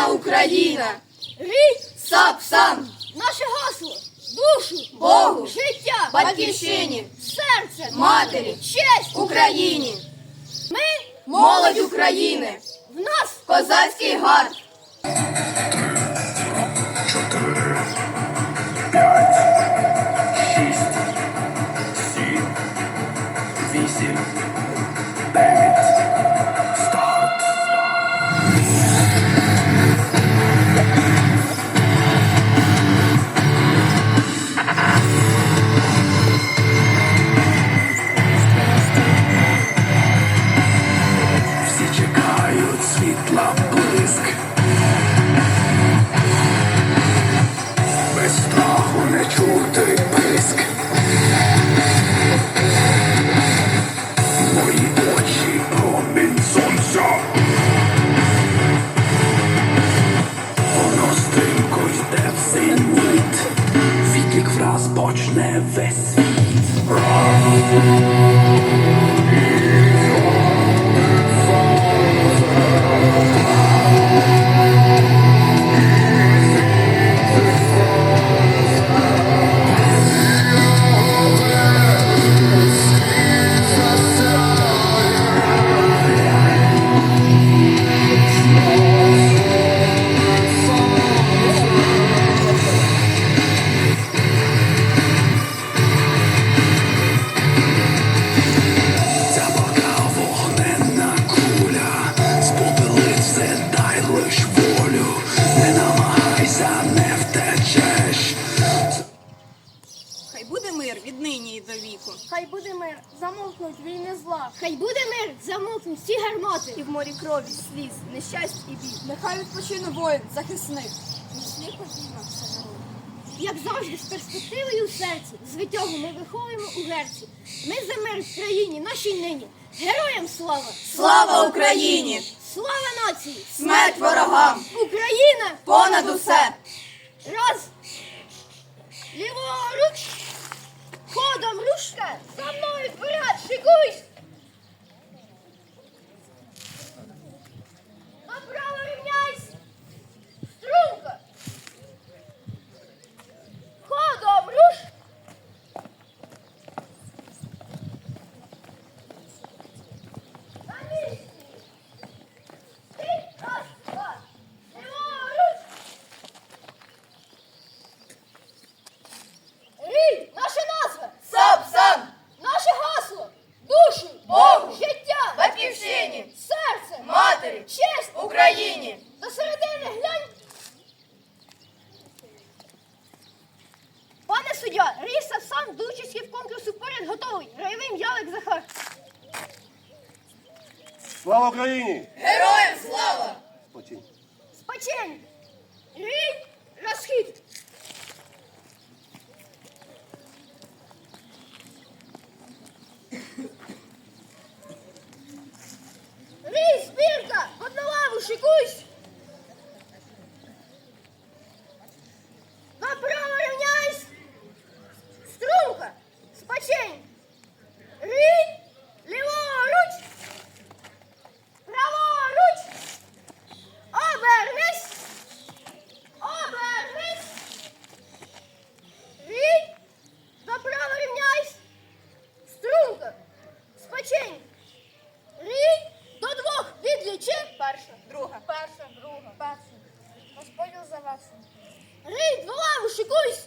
Україна, Рій! Сап сам, наше гасло, душу, Богу, життя, батьківщині, серце, матері, честь! Україні, Ми молодь України, в нас козацький гард. чотири, п'ять, шість, сім, вісім, mroczne wespręt. Буде мир віднині і до віку. Хай буде мир, замовкнуть війни зла. Хай буде мир, замовкнуть всі гармати. І в морі крові, сліз, нещасть і бід. Нехай відпочине воїн, захисник. Міцний подійно все народ. Як завжди, з перспективою у серці, з витягу ми виховуємо у герці. Ми за мир в країні, нашій нині. Героям слава! Слава Україні! Слава нації! Смерть ворогам! Україна! Понад усе! Раз! Ліворуч! Ходом рушка! За мною вперед! Шикуйсь! Направо рівняйсь! Струнко! Ходом руш! На місці! Ти, раз, два! Ліворуч! Рій! Наша назва! Сап сам, Наше гасло! Душу! Богу, Життя! батьківщині, Серце! матері, Честь! Україні, До середини глянь! Пане суддя, Ріса сам до участі в конкурсу поряд готовий. Райовим Ялик Захар. Слава Україні! героям слава! Спочинь. Спочинь! Рій! Розхід! Рій, збірка! Под на лаву, шикуйсь! Направо рівняйсь! Струнка! Спочинь! Рій! Ліворуч! Праворуч! Обернись! Обернись! Рій! Направо рівняйсь! Струнко! Спочинь! Рій! До двох відлічи! Перша, Друга. перша, друга, перша. Розподіл завершений. Рій, до лаву, шикуйсь!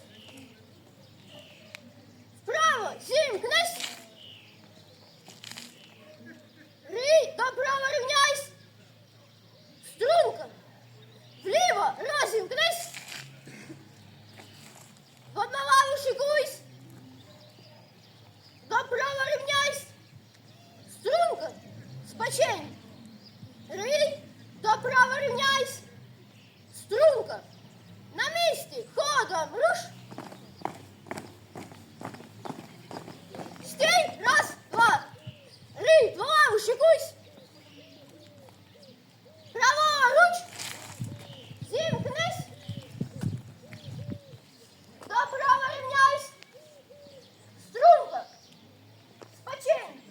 Вправо, зімкнись! Рій, направо рівняйсь! Струнка! Вліво розімкнись! Одна лаву шикуйсь! Направо рівняйсь! Струнка! Спочинь! Рій! Доправо рівняйсь! Струнка! На місці! Ходом! Руш! Стій! Раз, два! Рій! Два лаву шикуйсь! Праворуч! Зімкнись! Доправо рівняйсь! Струнка! Спочинь!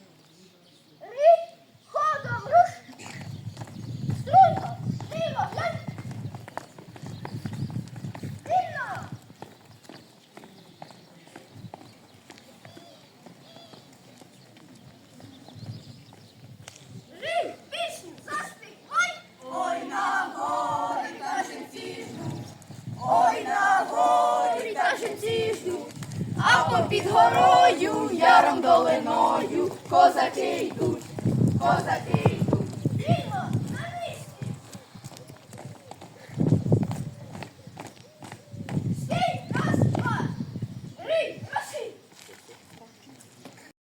Рій! Ходом руш! Мамо, під горою, яром долиною, козаки йдуть, козаки